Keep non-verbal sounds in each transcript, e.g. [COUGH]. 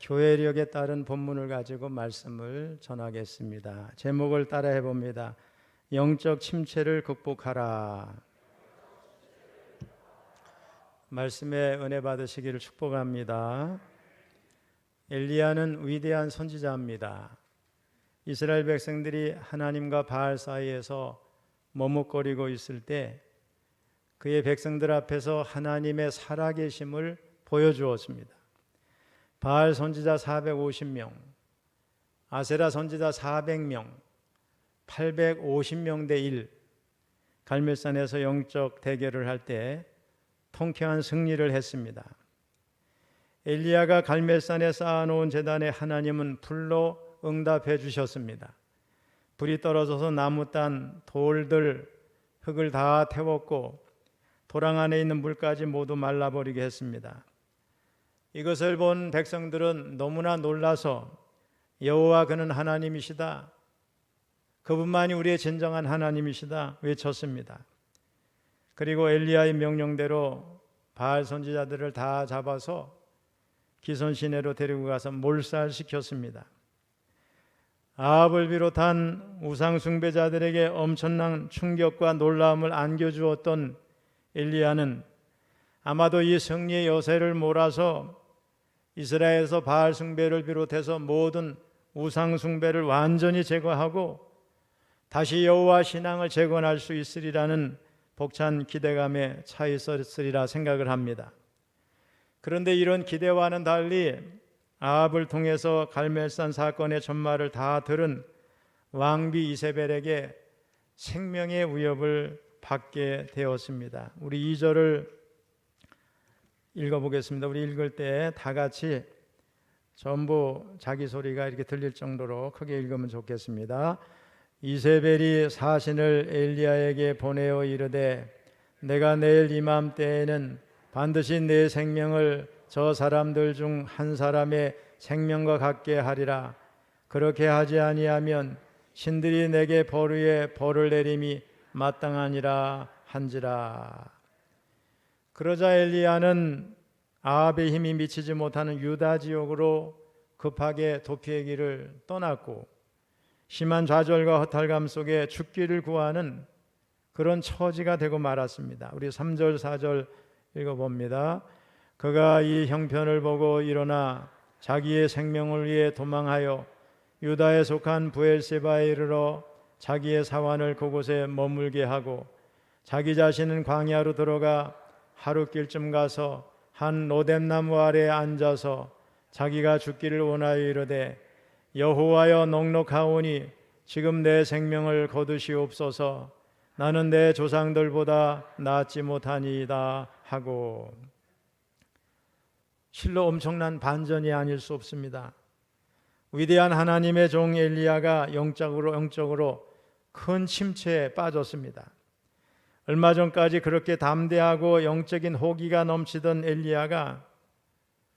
교회력에 따른 본문을 가지고 말씀을 전하겠습니다. 제목을 따라해 봅니다. 영적 침체를 극복하라. 말씀에 은혜 받으시기를 축복합니다. 엘리야는 위대한 선지자입니다. 이스라엘 백성들이 하나님과 바알 사이에서 머뭇거리고 있을 때 그의 백성들 앞에서 하나님의 살아계심을 보여주었습니다. 바알 선지자 450명, 아세라 선지자 400명, 850명 대 1. 갈멜산에서 영적 대결을 할 때 통쾌한 승리를 했습니다. 엘리야가 갈멜산에 쌓아놓은 재단에 하나님은 불로 응답해 주셨습니다. 불이 떨어져서 나무 딴 돌들 흙을 다 태웠고 도랑 안에 있는 물까지 모두 말라버리게 했습니다. 이것을 본 백성들은 너무나 놀라서 여호와 그는 하나님이시다. 그분만이 우리의 진정한 하나님이시다 외쳤습니다. 그리고 엘리야의 명령대로 바알 선지자들을 다 잡아서 기손 시내로 데리고 가서 몰살시켰습니다. 아합을 비롯한 우상 숭배자들에게 엄청난 충격과 놀라움을 안겨주었던 엘리야는 아마도 이 승리의 여세를 몰아서 이스라엘에서 바알 숭배를 비롯해서 모든 우상 숭배를 완전히 제거하고 다시 여호와 신앙을 재건할 수 있으리라는 벅찬 기대감에 차 있었으리라 생각을 합니다. 그런데 이런 기대와는 달리 아합을 통해서 갈멜산 사건의 전말을 다 들은 왕비 이세벨에게 생명의 위협을 받게 되었습니다. 우리 2절을 읽어보겠습니다. 우리 읽을 때 다 같이 전부 자기 소리가 이렇게 들릴 정도로 크게 읽으면 좋겠습니다. 이세벨이 사신을 엘리야에게 보내어 이르되 내가 내일 이맘때에는 반드시 내 생명을 저 사람들 중 한 사람의 생명과 같게 하리라 그렇게 하지 아니하면 신들이 내게 벌 위에 벌을 내림이 마땅하니라 한지라 그러자 엘리야는 아합의 힘이 미치지 못하는 유다 지역으로 급하게 도피의 길을 떠났고 심한 좌절과 허탈감 속에 죽기를 구하는 그런 처지가 되고 말았습니다. 우리 3절 4절 읽어 봅니다. 그가 이 형편을 보고 일어나 자기의 생명을 위해 도망하여 유다에 속한 부엘세바에 이르러 자기의 사환을 그곳에 머물게 하고 자기 자신은 광야로 들어가 하루길쯤 가서 한 로뎀나무 아래에 앉아서 자기가 죽기를 원하여 이르되 여호와여 넉넉하오니 지금 내 생명을 거두시옵소서 나는 내 조상들보다 낫지 못하니이다 하고 실로 엄청난 반전이 아닐 수 없습니다. 위대한 하나님의 종 엘리야가 영적으로 영적으로 큰 침체에 빠졌습니다. 얼마 전까지 그렇게 담대하고 영적인 호기가 넘치던 엘리야가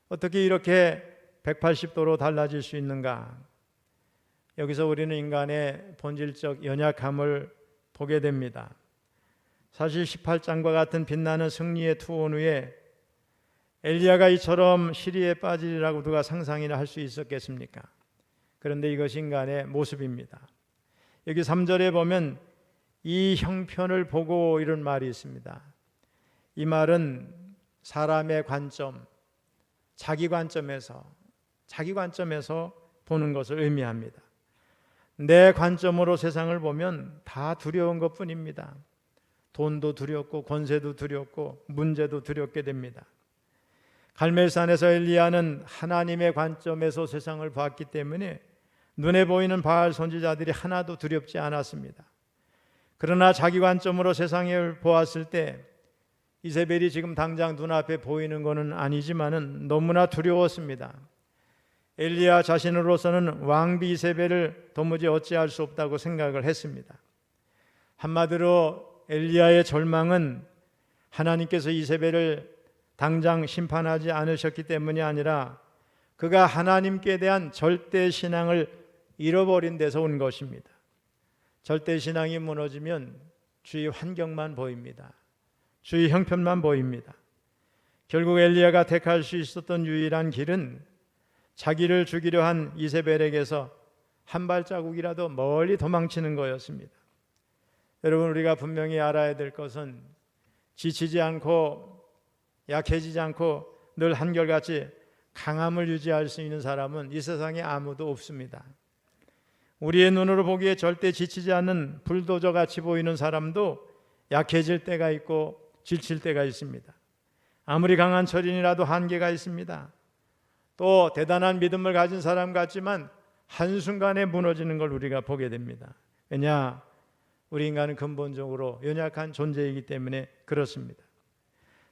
어떻게 이렇게 180도로 달라질 수 있는가? 여기서 우리는 인간의 본질적 연약함을 보게 됩니다. 사실 18장과 같은 빛나는 승리의 투혼 후에 엘리야가 이처럼 시리에 빠지리라고 누가 상상이나 할 수 있었겠습니까? 그런데 이것이 인간의 모습입니다. 여기 3절에 보면 이 형편을 보고 이런 말이 있습니다. 이 말은 사람의 관점, 자기 관점에서 자기 관점에서 보는 것을 의미합니다. 내 관점으로 세상을 보면 다 두려운 것 뿐입니다. 돈도 두렵고 권세도 두렵고 문제도 두렵게 됩니다. 갈멜산에서 엘리야는 하나님의 관점에서 세상을 봤기 때문에 눈에 보이는 바알 선지자들이 하나도 두렵지 않았습니다. 그러나 자기 관점으로 세상을 보았을 때 이세벨이 지금 당장 눈앞에 보이는 것은 아니지만은 너무나 두려웠습니다. 엘리야 자신으로서는 왕비 이세벨을 도무지 어찌할 수 없다고 생각을 했습니다. 한마디로 엘리야의 절망은 하나님께서 이세벨을 당장 심판하지 않으셨기 때문이 아니라 그가 하나님께 대한 절대 신앙을 잃어버린 데서 온 것입니다. 절대 신앙이 무너지면 주의 환경만 보입니다. 주의 형편만 보입니다. 결국 엘리야가 택할 수 있었던 유일한 길은 자기를 죽이려 한 이세벨에게서 한 발자국이라도 멀리 도망치는 거였습니다. 여러분 우리가 분명히 알아야 될 것은 지치지 않고 약해지지 않고 늘 한결같이 강함을 유지할 수 있는 사람은 이 세상에 아무도 없습니다. 우리의 눈으로 보기에 절대 지치지 않는 불도저 같이 보이는 사람도 약해질 때가 있고 지칠 때가 있습니다. 아무리 강한 철인이라도 한계가 있습니다. 또 대단한 믿음을 가진 사람 같지만 한순간에 무너지는 걸 우리가 보게 됩니다. 왜냐? 우리 인간은 근본적으로 연약한 존재이기 때문에 그렇습니다.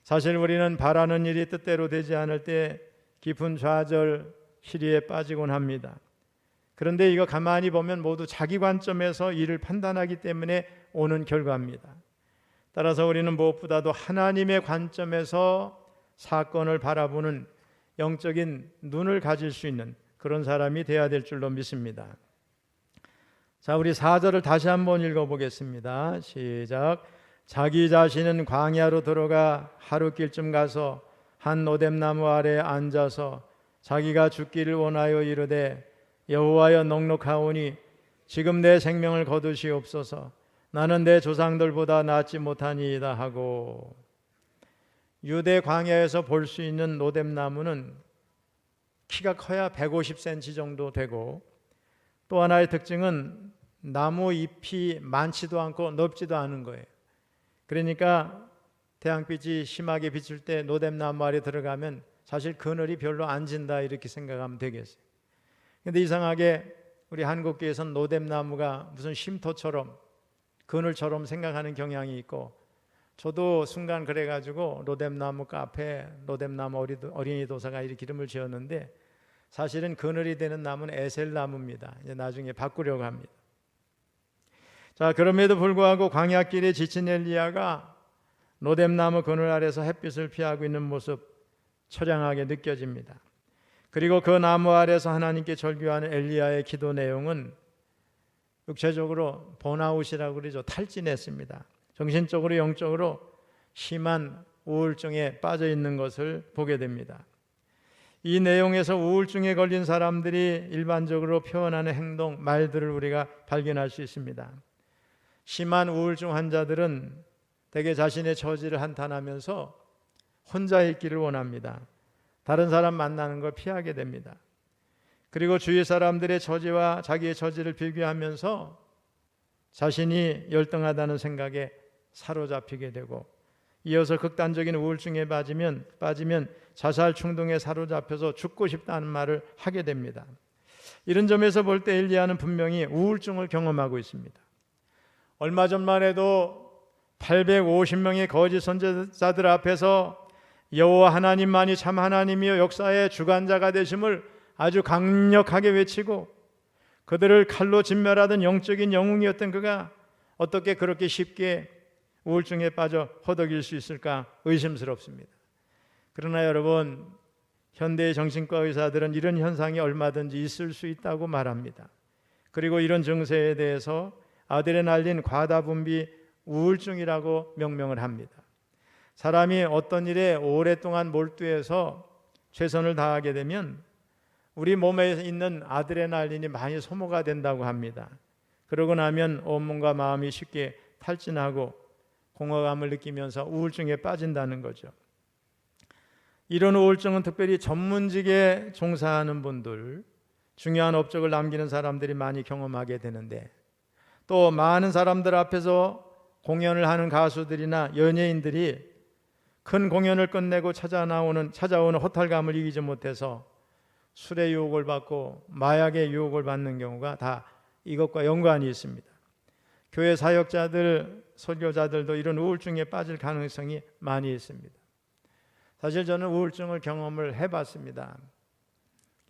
사실 우리는 바라는 일이 뜻대로 되지 않을 때 깊은 좌절, 시리에 빠지곤 합니다. 그런데 이거 가만히 보면 모두 자기 관점에서 일을 판단하기 때문에 오는 결과입니다. 따라서 우리는 무엇보다도 하나님의 관점에서 사건을 바라보는 영적인 눈을 가질 수 있는 그런 사람이 되어야 될 줄로 믿습니다. 자, 우리 4절을 다시 한번 읽어 보겠습니다. 시작. 자기 자신은 광야로 들어가 하루길쯤 가서 한 노뎀나무 아래 앉아서 자기가 죽기를 원하여 이르되 여호와여 넉넉하오니 지금 내 생명을 거두시옵소서 나는 내 조상들보다 낫지 못하니이다 하고 유대 광야에서 볼 수 있는 노뎀나무는 키가 커야 150cm 정도 되고 또 하나의 특징은 나무 잎이 많지도 않고 넓지도 않은 거예요. 그러니까 태양빛이 심하게 비칠 때 노뎀나무 아래 들어가면 사실 그늘이 별로 안 진다 이렇게 생각하면 되겠어요. 근데 이상하게 우리 한국교회에서는 노뎀나무가 무슨 쉼터처럼 그늘처럼 생각하는 경향이 있고 저도 순간 그래가지고 노뎀나무 카페, 노뎀나무 어린이 도사가 이렇게 이름을 지었는데 사실은 그늘이 되는 나무는 에셀나무입니다. 이제 나중에 바꾸려고 합니다. 자, 그럼에도 불구하고 광야길에 지친 엘리야가 노뎀나무 그늘 아래서 햇빛을 피하고 있는 모습 처량하게 느껴집니다. 그리고 그 나무 아래서 하나님께 절규하는 엘리야의 기도 내용은 육체적으로 번아웃이라고 그러죠. 탈진했습니다. 정신적으로 영적으로 심한 우울증에 빠져 있는 것을 보게 됩니다. 이 내용에서 우울증에 걸린 사람들이 일반적으로 표현하는 행동, 말들을 우리가 발견할 수 있습니다. 심한 우울증 환자들은 대개 자신의 처지를 한탄하면서 혼자 있기를 원합니다. 다른 사람 만나는 걸 피하게 됩니다. 그리고 주위 사람들의 처지와 자기의 처지를 비교하면서 자신이 열등하다는 생각에 사로잡히게 되고 이어서 극단적인 우울증에 빠지면 빠지면 자살 충동에 사로잡혀서 죽고 싶다는 말을 하게 됩니다. 이런 점에서 볼 때 엘리야는 분명히 우울증을 경험하고 있습니다. 얼마 전만 해도 850명의 거짓 선지자들 앞에서 여호와 하나님만이 참 하나님이요 역사의 주관자가 되심을 아주 강력하게 외치고 그들을 칼로 진멸하던 영적인 영웅이었던 그가 어떻게 그렇게 쉽게 우울증에 빠져 허덕일 수 있을까 의심스럽습니다. 그러나 여러분 현대의 정신과 의사들은 이런 현상이 얼마든지 있을 수 있다고 말합니다. 그리고 이런 증세에 대해서 아드레날린 과다 분비 우울증이라고 명명을 합니다. 사람이 어떤 일에 오랫동안 몰두해서 최선을 다하게 되면 우리 몸에 있는 아드레날린이 많이 소모가 된다고 합니다. 그러고 나면 온몸과 마음이 쉽게 탈진하고 공허감을 느끼면서 우울증에 빠진다는 거죠. 이런 우울증은 특별히 전문직에 종사하는 분들, 중요한 업적을 남기는 사람들이 많이 경험하게 되는데 또 많은 사람들 앞에서 공연을 하는 가수들이나 연예인들이 큰 공연을 끝내고 찾아 나오는 찾아오는 허탈감을 이기지 못해서 술의 유혹을 받고 마약의 유혹을 받는 경우가 다 이것과 연관이 있습니다. 교회 사역자들, 설교자들도 이런 우울증에 빠질 가능성이 많이 있습니다. 사실 저는 우울증을 경험을 해봤습니다.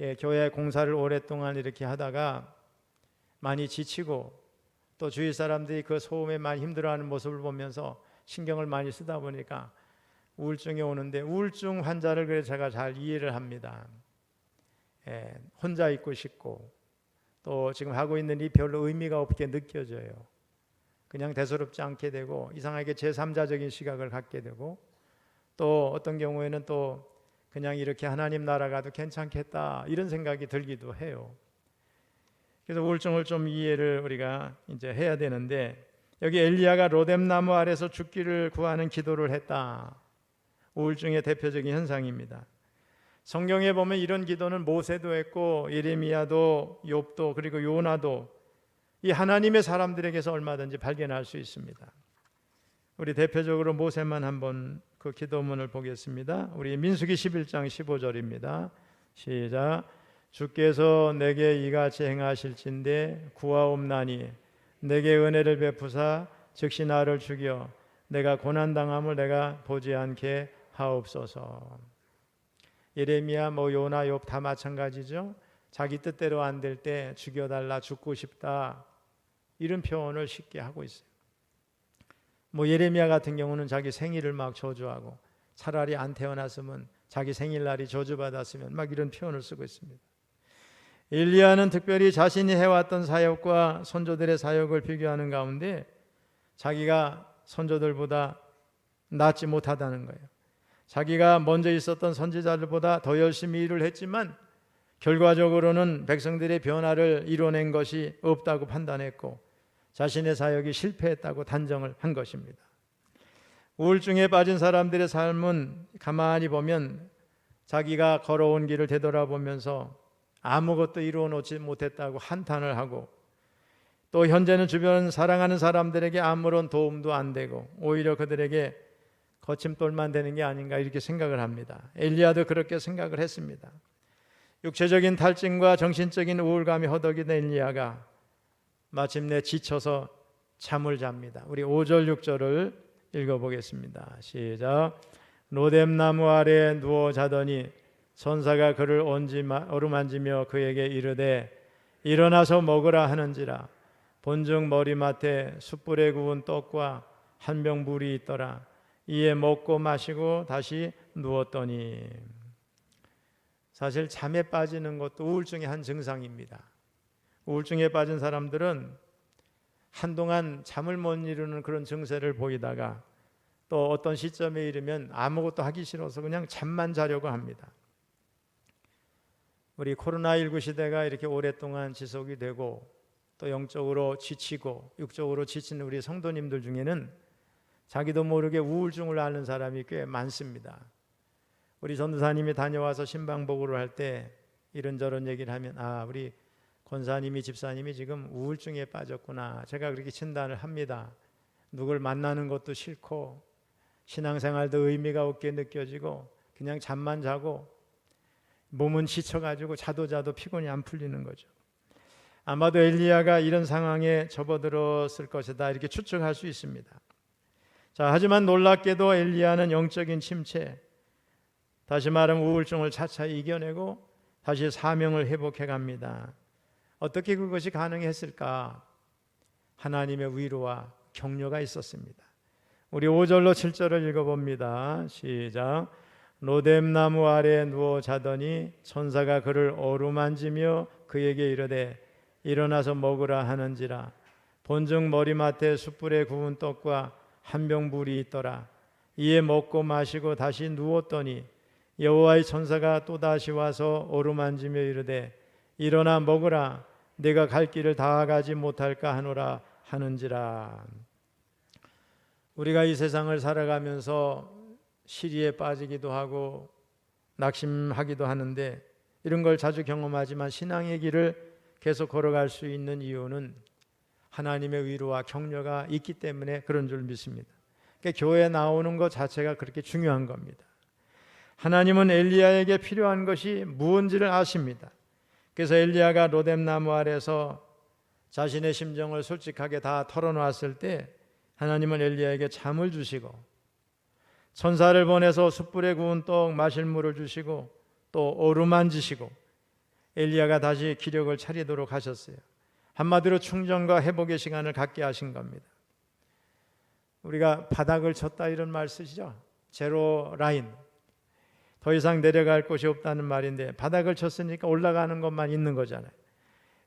예, 교회 공사를 오랫동안 이렇게 하다가 많이 지치고 또 주위 사람들이 그 소음에 많이 힘들어하는 모습을 보면서 신경을 많이 쓰다 보니까 우울증이 오는데 우울증 환자를 그래 제가 잘 이해를 합니다. 예, 혼자 있고 싶고 또 지금 하고 있는 이 별로 의미가 없게 느껴져요. 그냥 대수롭지 않게 되고 이상하게 제3자적인 시각을 갖게 되고 또 어떤 경우에는 또 그냥 이렇게 하나님 나라가도 괜찮겠다 이런 생각이 들기도 해요. 그래서 우울증을 좀 이해를 우리가 이제 해야 되는데 여기 엘리야가 로뎀 나무 아래서 죽기를 구하는 기도를 했다. 우울증의 대표적인 현상입니다. 성경에 보면 이런 기도는 모세도 했고 예레미야도 욥도 그리고 요나도 이 하나님의 사람들에게서 얼마든지 발견할 수 있습니다. 우리 대표적으로 모세만 한번 그 기도문을 보겠습니다. 우리 민수기 11장 15절입니다. 시작. 주께서 내게 이같이 행하실진데 구하옵나니 내게 은혜를 베푸사 즉시 나를 죽여 내가 고난 당함을 내가 보지 않게 하옵소서. 예레미야 뭐 요나 욥 다 마찬가지죠. 자기 뜻대로 안 될 때 죽여달라 죽고 싶다 이런 표현을 쉽게 하고 있어요. 뭐 예레미야 같은 경우는 자기 생일을 막 저주하고 차라리 안 태어났으면 자기 생일날이 저주받았으면 막 이런 표현을 쓰고 있습니다. 엘리야는 특별히 자신이 해왔던 사역과 선조들의 사역을 비교하는 가운데 자기가 선조들보다 낫지 못하다는 거예요. 자기가 먼저 있었던 선지자들보다 더 열심히 일을 했지만 결과적으로는 백성들의 변화를 이뤄낸 것이 없다고 판단했고 자신의 사역이 실패했다고 단정을 한 것입니다. 우울증에 빠진 사람들의 삶은 가만히 보면 자기가 걸어온 길을 되돌아보면서 아무것도 이루어 놓지 못했다고 한탄을 하고 또 현재는 주변 사랑하는 사람들에게 아무런 도움도 안 되고 오히려 그들에게 거침돌만 되는 게 아닌가 이렇게 생각을 합니다. 엘리야도 그렇게 생각을 했습니다. 육체적인 탈진과 정신적인 우울감이 허덕이던 엘리야가 마침내 지쳐서 잠을 잡니다. 우리 5절 6절을 읽어 보겠습니다. 시작. 로뎀 나무 아래 누워 자더니 천사가 그를 어루만지며 그에게 이르되 일어나서 먹으라 하는지라 본즉 머리맡에 숯불에 구운 떡과 한 병 물이 있더라 이에 먹고 마시고 다시 누웠더니 사실 잠에 빠지는 것도 우울증의 한 증상입니다. 우울증에 빠진 사람들은 한동안 잠을 못 이루는 그런 증세를 보이다가 또 어떤 시점에 이르면 아무것도 하기 싫어서 그냥 잠만 자려고 합니다. 우리 코로나19 시대가 이렇게 오랫동안 지속이 되고 또 영적으로 지치고 육적으로 지친 우리 성도님들 중에는 자기도 모르게 우울증을 앓는 사람이 꽤 많습니다. 우리 전도사님이 다녀와서 신방보고를 할 때 이런저런 얘기를 하면 아 우리 권사님이 집사님이 지금 우울증에 빠졌구나 제가 그렇게 진단을 합니다. 누굴 만나는 것도 싫고 신앙생활도 의미가 없게 느껴지고 그냥 잠만 자고 몸은 지쳐가지고 자도 자도 피곤이 안 풀리는 거죠. 아마도 엘리야가 이런 상황에 접어들었을 것이다 이렇게 추측할 수 있습니다. 자, 하지만 놀랍게도 엘리야는 영적인 침체, 다시 말하면 우울증을 차차 이겨내고 다시 사명을 회복해 갑니다. 어떻게 그것이 가능했을까? 하나님의 위로와 격려가 있었습니다. 우리 5절로 7절을 읽어봅니다. 시작. 로뎀나무 아래 누워 자더니 천사가 그를 어루만지며 그에게 이르되 일어나서 먹으라 하는지라 본즉 머리맡에 숯불에 구운 떡과 한병 물이 있더라. 이에 먹고 마시고 다시 누웠더니 여호와의 천사가 또 다시 와서 어루만지며 이르되 일어나 먹으라. 내가 갈 길을 다 가지 못할까 하노라 하는지라. 우리가 이 세상을 살아가면서 시리에 빠지기도 하고 낙심하기도 하는데 이런 걸 자주 경험하지만 신앙의 길을 계속 걸어갈 수 있는 이유는 하나님의 위로와 격려가 있기 때문에 그런 줄 믿습니다. 그러니까 교회 나오는 것 자체가 그렇게 중요한 겁니다. 하나님은 엘리야에게 필요한 것이 무언지를 아십니다. 그래서 엘리야가 로뎀나무 아래서 자신의 심정을 솔직하게 다 털어놨을 때 하나님은 엘리야에게 잠을 주시고 천사를 보내서 숯불에 구운 떡 마실 물을 주시고 또 어루만지시고 엘리야가 다시 기력을 차리도록 하셨어요. 한마디로 충전과 회복의 시간을 갖게 하신 겁니다. 우리가 바닥을 쳤다 이런 말 쓰시죠? 제로 라인. 더 이상 내려갈 곳이 없다는 말인데 바닥을 쳤으니까 올라가는 것만 있는 거잖아요.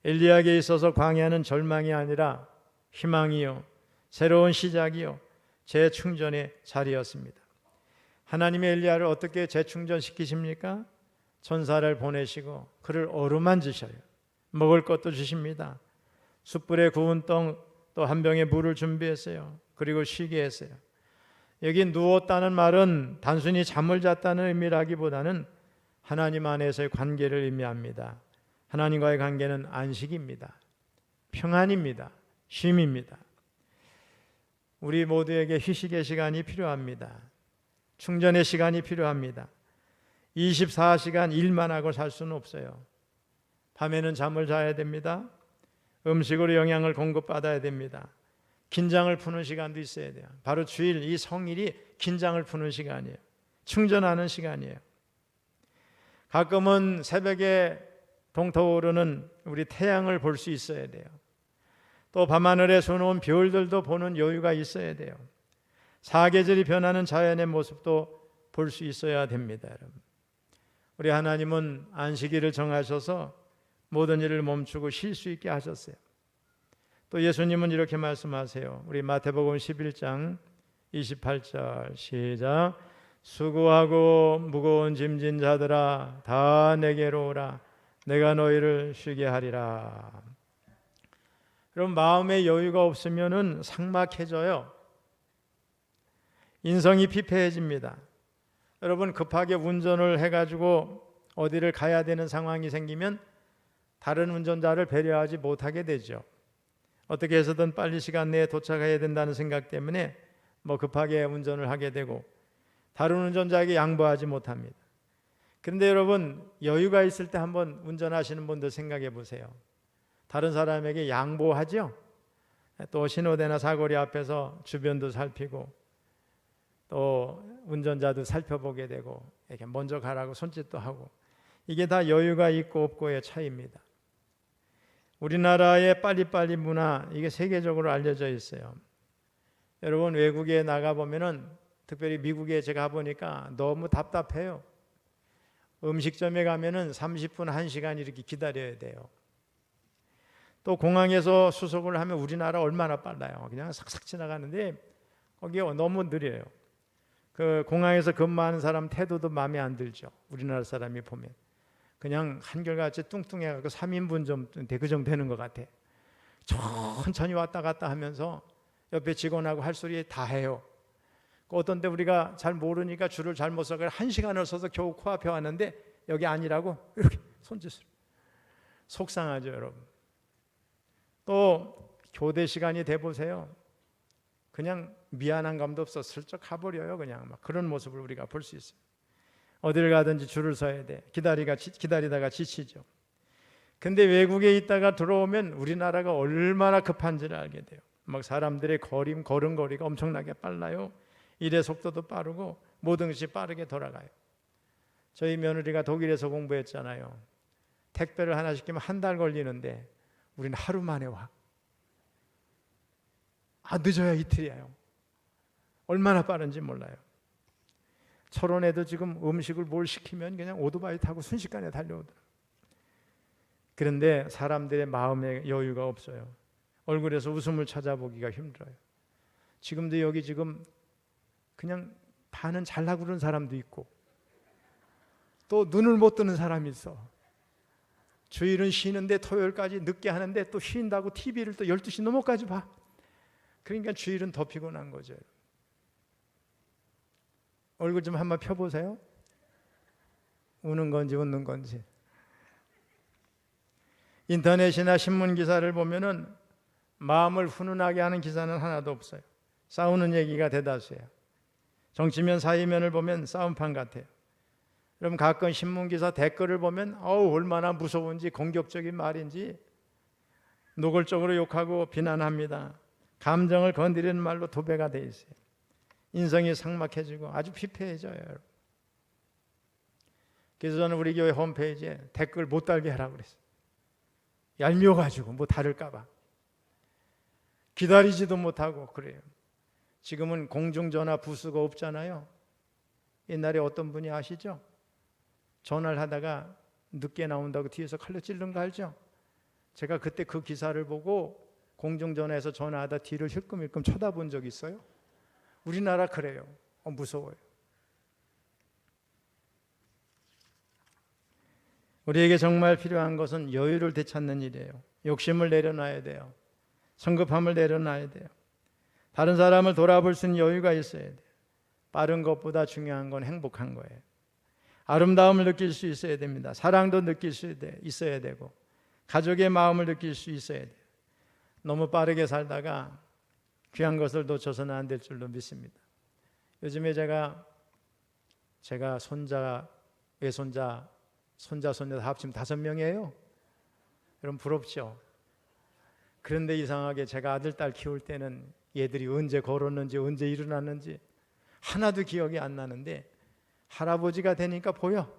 엘리야에게 있어서 광야는 절망이 아니라 희망이요. 새로운 시작이요. 재충전의 자리였습니다. 하나님의 엘리야를 어떻게 재충전시키십니까? 천사를 보내시고 그를 어루만지셔요. 먹을 것도 주십니다. 숯불에 구운 떡 또 한 병의 물을 준비했어요. 그리고 쉬게 했어요. 여기 누웠다는 말은 단순히 잠을 잤다는 의미라기보다는 하나님 안에서의 관계를 의미합니다. 하나님과의 관계는 안식입니다. 평안입니다. 쉼입니다. 우리 모두에게 휴식의 시간이 필요합니다. 충전의 시간이 필요합니다. 24시간 일만 하고 살 수는 없어요. 밤에는 잠을 자야 됩니다. 음식으로 영양을 공급받아야 됩니다. 긴장을 푸는 시간도 있어야 돼요. 바로 주일 이 성일이 긴장을 푸는 시간이에요. 충전하는 시간이에요. 가끔은 새벽에 동터오르는 우리 태양을 볼 수 있어야 돼요. 또 밤하늘에 수놓은 별들도 보는 여유가 있어야 돼요. 사계절이 변하는 자연의 모습도 볼 수 있어야 됩니다, 여러분. 우리 하나님은 안식일을 정하셔서 모든 일을 멈추고 쉴 수 있게 하셨어요. 또 예수님은 이렇게 말씀하세요. 우리 마태복음 11장 28절 시작 수고하고 무거운 짐진 자들아 다 내게로 오라 내가 너희를 쉬게 하리라. 그럼 마음의 여유가 없으면은 삭막해져요. 인성이 피폐해집니다. 여러분 급하게 운전을 해가지고 어디를 가야 되는 상황이 생기면 다른 운전자를 배려하지 못하게 되죠. 어떻게 해서든 빨리 시간 내에 도착해야 된다는 생각 때문에 뭐 급하게 운전을 하게 되고 다른 운전자에게 양보하지 못합니다. 그런데 여러분 여유가 있을 때 한번 운전하시는 분들 생각해 보세요. 다른 사람에게 양보하죠. 또 신호대나 사거리 앞에서 주변도 살피고 또 운전자도 살펴보게 되고 이렇게 먼저 가라고 손짓도 하고 이게 다 여유가 있고 없고의 차이입니다. 우리나라의 빨리빨리 문화 이게 세계적으로 알려져 있어요. 여러분 외국에 나가 보면은 특별히 미국에 제가 보니까 너무 답답해요. 음식점에 가면은 30분 1시간 이렇게 기다려야 돼요. 또 공항에서 수속을 하면 우리나라 얼마나 빨라요. 그냥 싹싹 지나가는데 거기 너무 느려요. 그 공항에서 근무하는 사람 태도도 마음에 안 들죠. 우리나라 사람이 보면 그냥 한결같이 뚱뚱해가지고 3인분 좀그 정도 되는 것 같아. 천천히 왔다 갔다 하면서 옆에 직원하고 할 소리 다 해요. 그 어떤 때 우리가 잘 모르니까 줄을 잘못 서서 한 시간을 서서 겨우 코앞에 왔는데 여기 아니라고 [LAUGHS] 이렇게 손짓을. 속상하죠 여러분. 또 교대 시간이 돼 보세요. 그냥 미안한 감도 없어. 슬쩍 가버려요 그냥. 막 그런 모습을 우리가 볼 수 있어요 어딜 가든지 줄을 서야 돼 기다리가 기다리다가 지치죠 근데 외국에 있다가 들어오면 우리나라가 얼마나 급한지를 알게 돼요 막 사람들의 거림 걸음걸이가 엄청나게 빨라요 일의 속도도 빠르고 모든 것이 빠르게 돌아가요. 저희 며느리가 독일에서 공부했잖아요. 택배를 하나 시키면 한 달 걸리는데 우리는 하루 만에 와. 아 늦어야 이틀이에요. 얼마나 빠른지 몰라요. 철원에도 지금 음식을 뭘 시키면 그냥 오토바이 타고 순식간에 달려오더라. 그런데 사람들의 마음에 여유가 없어요. 얼굴에서 웃음을 찾아보기가 힘들어요. 지금도 여기 지금 그냥 반은 잘나고 그러는 사람도 있고 또 눈을 못 뜨는 사람이 있어. 주일은 쉬는데 토요일까지 늦게 하는데 또 쉰다고 TV를 또 12시 넘어까지 봐. 그러니까 주일은 더 피곤한 거죠. 얼굴 좀 한번 펴보세요. 우는 건지 웃는 건지. 인터넷이나 신문 기사를 보면은 마음을 훈훈하게 하는 기사는 하나도 없어요. 싸우는 얘기가 대다수예요. 정치면 사회면을 보면 싸움판 같아요. 여러분 가끔 신문 기사 댓글을 보면 어우 얼마나 무서운지 공격적인 말인지 노골적으로 욕하고 비난합니다. 감정을 건드리는 말로 도배가 돼 있어요. 인성이 삭막해지고 아주 피폐해져요. 그래서 저는 우리 교회 홈페이지에 댓글 못 달게 하라 그랬어요. 얄미워가지고 뭐 다를까봐 기다리지도 못하고 그래요. 지금은 공중전화 부수가 없잖아요. 옛날에 어떤 분이 아시죠? 전화를 하다가 늦게 나온다고 뒤에서 칼로 찔른 거 알죠? 제가 그때 그 기사를 보고 공중전화에서 전화하다 뒤를 힐끔힐끔 쳐다본 적 있어요. 우리나라 그래요. 어, 무서워요. 우리에게 정말 필요한 것은 여유를 되찾는 일이에요. 욕심을 내려놔야 돼요. 성급함을 내려놔야 돼요. 다른 사람을 돌아볼 수 있는 여유가 있어야 돼요. 빠른 것보다 중요한 건 행복한 거예요. 아름다움을 느낄 수 있어야 됩니다. 사랑도 느낄 수 있어야 되고 가족의 마음을 느낄 수 있어야 돼요. 너무 빠르게 살다가 귀한 것을 놓쳐서는 안 될 줄로 믿습니다. 요즘에 제가 제가 손자, 외손자, 손자, 손녀 다 합치면 다섯 명이에요. 여러분 부럽죠? 그런데 이상하게 제가 아들, 딸 키울 때는 얘들이 언제 걸었는지 언제 일어났는지 하나도 기억이 안 나는데 할아버지가 되니까 보여.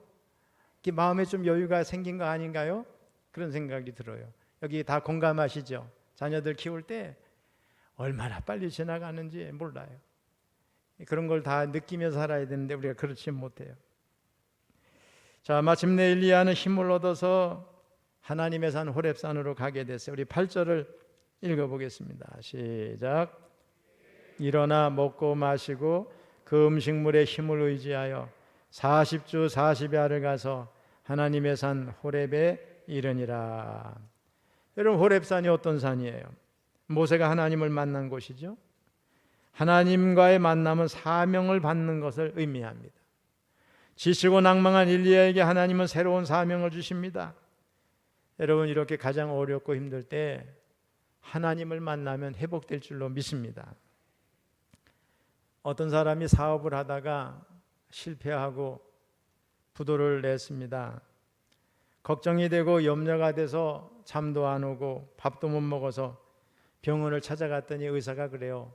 마음에 좀 여유가 생긴 거 아닌가요? 그런 생각이 들어요. 여기 다 공감하시죠? 자녀들 키울 때 얼마나 빨리 지나가는지 몰라요. 그런 걸 다 느끼며 살아야 되는데 우리가 그렇지 못해요. 자, 마침내 엘리야는 힘을 얻어서 하나님의 산 호렙산으로 가게 됐어요. 우리 8절을 읽어 보겠습니다. 시작. 일어나 먹고 마시고 그 음식물의 힘을 의지하여 40주 40야를 가서 하나님의 산 호렙에 이르니라. 여러분 호렙산이 어떤 산이에요? 모세가 하나님을 만난 곳이죠. 하나님과의 만남은 사명을 받는 것을 의미합니다. 지치고 낭망한 일리야에게 하나님은 새로운 사명을 주십니다. 여러분 이렇게 가장 어렵고 힘들 때 하나님을 만나면 회복될 줄로 믿습니다. 어떤 사람이 사업을 하다가 실패하고 부도를 냈습니다. 걱정이 되고 염려가 돼서 잠도 안 오고 밥도 못 먹어서 병원을 찾아갔더니 의사가 그래요.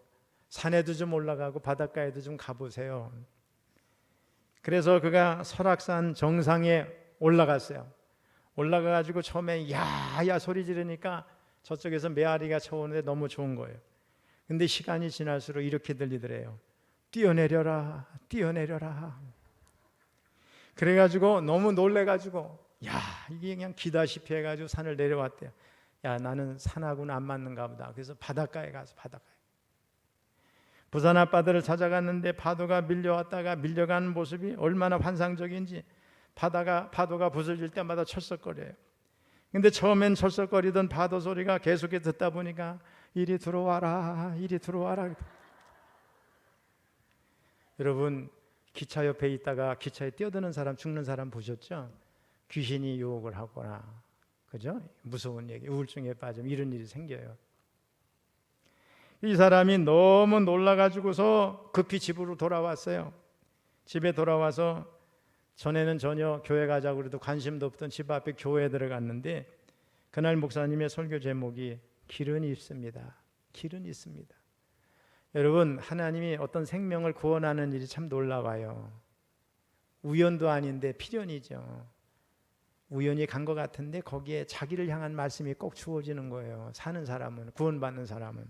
산에도 좀 올라가고 바닷가에도 좀 가보세요. 그래서 그가 설악산 정상에 올라갔어요. 올라가 가지고 처음에 야야 소리 지르니까 저쪽에서 메아리가 쳐오는데 너무 좋은 거예요. 근데 시간이 지날수록 이렇게 들리더래요. 뛰어내려라, 뛰어내려라. 그래가지고 너무 놀래가지고 야 이게 그냥 기다시피 해가지고 산을 내려왔대요. 야 나는 산하고는 안 맞는가 보다. 그래서 바닷가에 가서 바닷가에 부산 앞바다를 찾아갔는데 파도가 밀려왔다가 밀려가는 모습이 얼마나 환상적인지 바다가 파도가 부서질 때마다 철썩거려요. 근데 처음엔 철썩거리던 파도 소리가 계속해 듣다 보니까 이리 들어와라, 이리 들어와라. 여러분 기차 옆에 있다가 기차에 뛰어드는 사람 죽는 사람 보셨죠? 귀신이 유혹을 하거나 그죠? 무서운 얘기, 우울증에 빠지면 이런 일이 생겨요. 이 사람이 너무 놀라가지고서 급히 집으로 돌아왔어요. 집에 돌아와서 전에는 전혀 교회 가자고 그래도 관심도 없던 집 앞에 교회에 들어갔는데 그날 목사님의 설교 제목이 길은 있습니다. 길은 있습니다. 여러분 하나님이 어떤 생명을 구원하는 일이 참 놀라워요. 우연도 아닌데 필연이죠. 우연히 간 것 같은데 거기에 자기를 향한 말씀이 꼭 주어지는 거예요. 사는 사람은 구원받는 사람은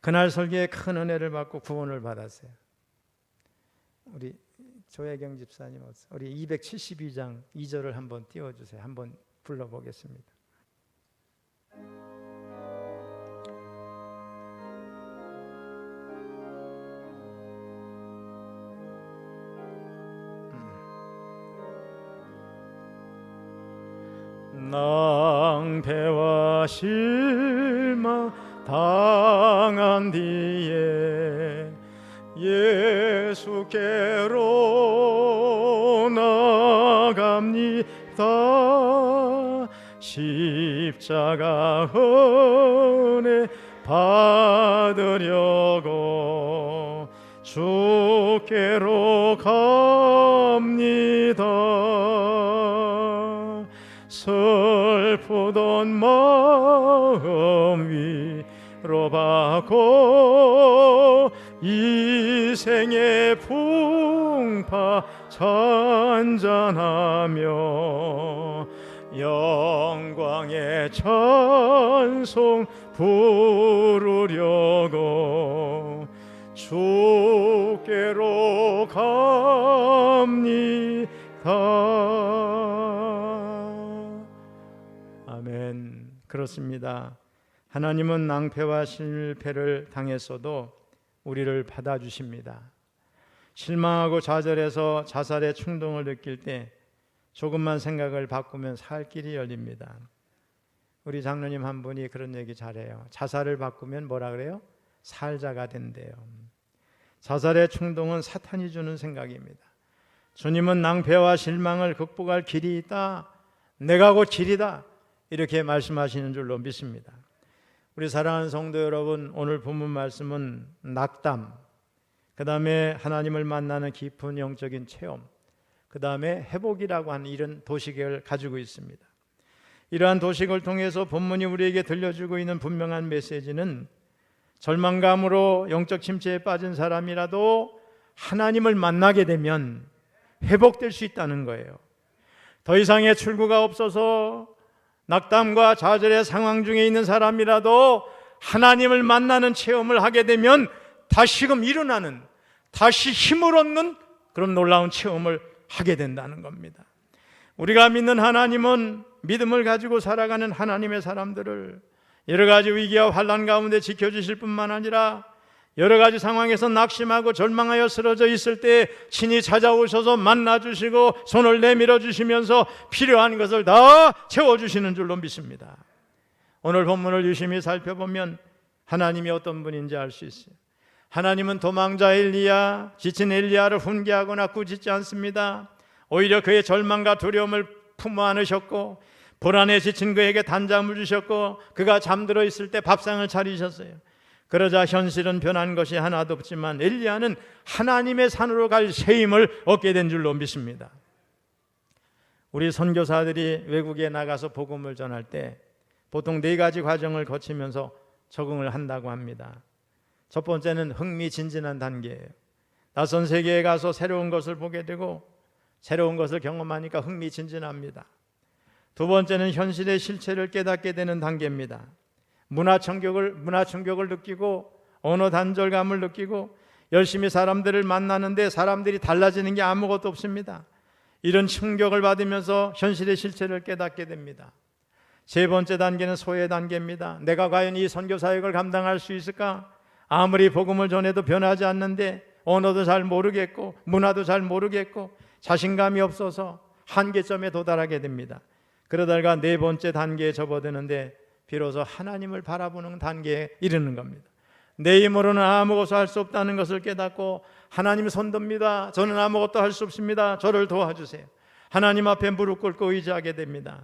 그날 설교에 큰 은혜를 받고 구원을 받았어요. 우리 조혜경 집사님 우리 272장 2절을 한번 띄워 주세요. 한번 불러 보겠습니다. 낭패와 실망 당한 뒤에 예수께로 나갑니다. 십자가 은혜 받으려고 주께로 갑니다 슬프던 마음 위로 받고 이 생의 풍파 잔잔하며 영광의 찬송 부르려고 주께로 갑니다. 그렇습니다. 하나님은 낭패와 실패를 당했어도 우리를 받아주십니다. 실망하고 좌절해서 자살의 충동을 느낄 때 조금만 생각을 바꾸면 살 길이 열립니다. 우리 장로님 한 분이 그런 얘기 잘해요. 자살을 바꾸면 뭐라 그래요? 살자가 된대요. 자살의 충동은 사탄이 주는 생각입니다. 주님은 낭패와 실망을 극복할 길이 있다. 내가 곧 길이다. 이렇게 말씀하시는 줄로 믿습니다. 우리 사랑하는 성도 여러분, 오늘 본문 말씀은 낙담, 그 다음에 하나님을 만나는 깊은 영적인 체험, 그 다음에 회복이라고 하는 이런 도식을 가지고 있습니다. 이러한 도식을 통해서 본문이 우리에게 들려주고 있는 분명한 메시지는 절망감으로 영적 침체에 빠진 사람이라도 하나님을 만나게 되면 회복될 수 있다는 거예요. 더 이상의 출구가 없어서 낙담과 좌절의 상황 중에 있는 사람이라도 하나님을 만나는 체험을 하게 되면 다시금 일어나는 다시 힘을 얻는 그런 놀라운 체험을 하게 된다는 겁니다. 우리가 믿는 하나님은 믿음을 가지고 살아가는 하나님의 사람들을 여러 가지 위기와 환란 가운데 지켜주실 뿐만 아니라 여러 가지 상황에서 낙심하고 절망하여 쓰러져 있을 때 친히 찾아오셔서 만나 주시고 손을 내밀어 주시면서 필요한 것을 다 채워 주시는 줄로 믿습니다. 오늘 본문을 유심히 살펴보면 하나님이 어떤 분인지 알 수 있어요. 하나님은 도망자 엘리야, 지친 엘리야를 훈계하거나 꾸짖지 않습니다. 오히려 그의 절망과 두려움을 품어 안으셨고 불안에 지친 그에게 단잠을 주셨고 그가 잠들어 있을 때 밥상을 차리셨어요. 그러자 현실은 변한 것이 하나도 없지만 엘리야는 하나님의 산으로 갈 세임을 얻게 된 줄로 믿습니다. 우리 선교사들이 외국에 나가서 복음을 전할 때 보통 네 가지 과정을 거치면서 적응을 한다고 합니다. 첫 번째는 흥미진진한 단계예요. 낯선 세계에 가서 새로운 것을 보게 되고 새로운 것을 경험하니까 흥미진진합니다. 두 번째는 현실의 실체를 깨닫게 되는 단계입니다. 문화 충격을 문화 충격을 느끼고 언어 단절감을 느끼고 열심히 사람들을 만나는데 사람들이 달라지는 게 아무것도 없습니다. 이런 충격을 받으면서 현실의 실체를 깨닫게 됩니다. 세 번째 단계는 소외 단계입니다. 내가 과연 이 선교 사역을 감당할 수 있을까? 아무리 복음을 전해도 변하지 않는데 언어도 잘 모르겠고 문화도 잘 모르겠고 자신감이 없어서 한계점에 도달하게 됩니다. 그러다가 네 번째 단계에 접어드는데 비로소 하나님을 바라보는 단계에 이르는 겁니다. 내 힘으로는 아무것도 할 수 없다는 것을 깨닫고 하나님 손듭니다. 저는 아무것도 할 수 없습니다. 저를 도와주세요. 하나님 앞에 무릎 꿇고 의지하게 됩니다.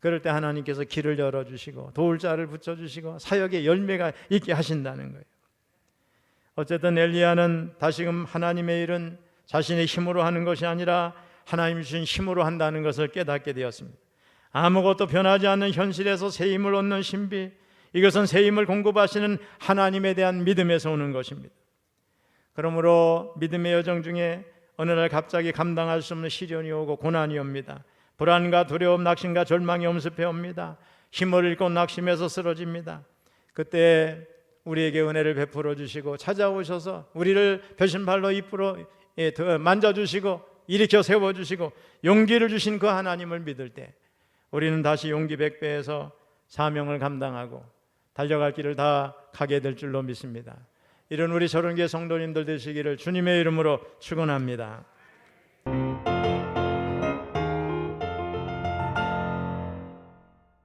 그럴 때 하나님께서 길을 열어주시고 도울 자를 붙여주시고 사역의 열매가 있게 하신다는 거예요. 어쨌든 엘리야는 다시금 하나님의 일은 자신의 힘으로 하는 것이 아니라 하나님 주신 힘으로 한다는 것을 깨닫게 되었습니다. 아무것도 변하지 않는 현실에서 새 힘을 얻는 신비, 이것은 새 힘을 공급하시는 하나님에 대한 믿음에서 오는 것입니다. 그러므로 믿음의 여정 중에 어느 날 갑자기 감당할 수 없는 시련이 오고 고난이 옵니다. 불안과 두려움, 낙심과 절망이 엄습해 옵니다. 힘을 잃고 낙심해서 쓰러집니다. 그때 우리에게 은혜를 베풀어 주시고 찾아오셔서 우리를 배신발로 이끌어 예, 만져주시고 일으켜 세워주시고 용기를 주신 그 하나님을 믿을 때 우리는 다시 용기 백배해서 사명을 감당하고 달려갈 길을 다 가게 될 줄로 믿습니다. 이런 우리 저런계 성도님들 되시기를 주님의 이름으로 축원합니다.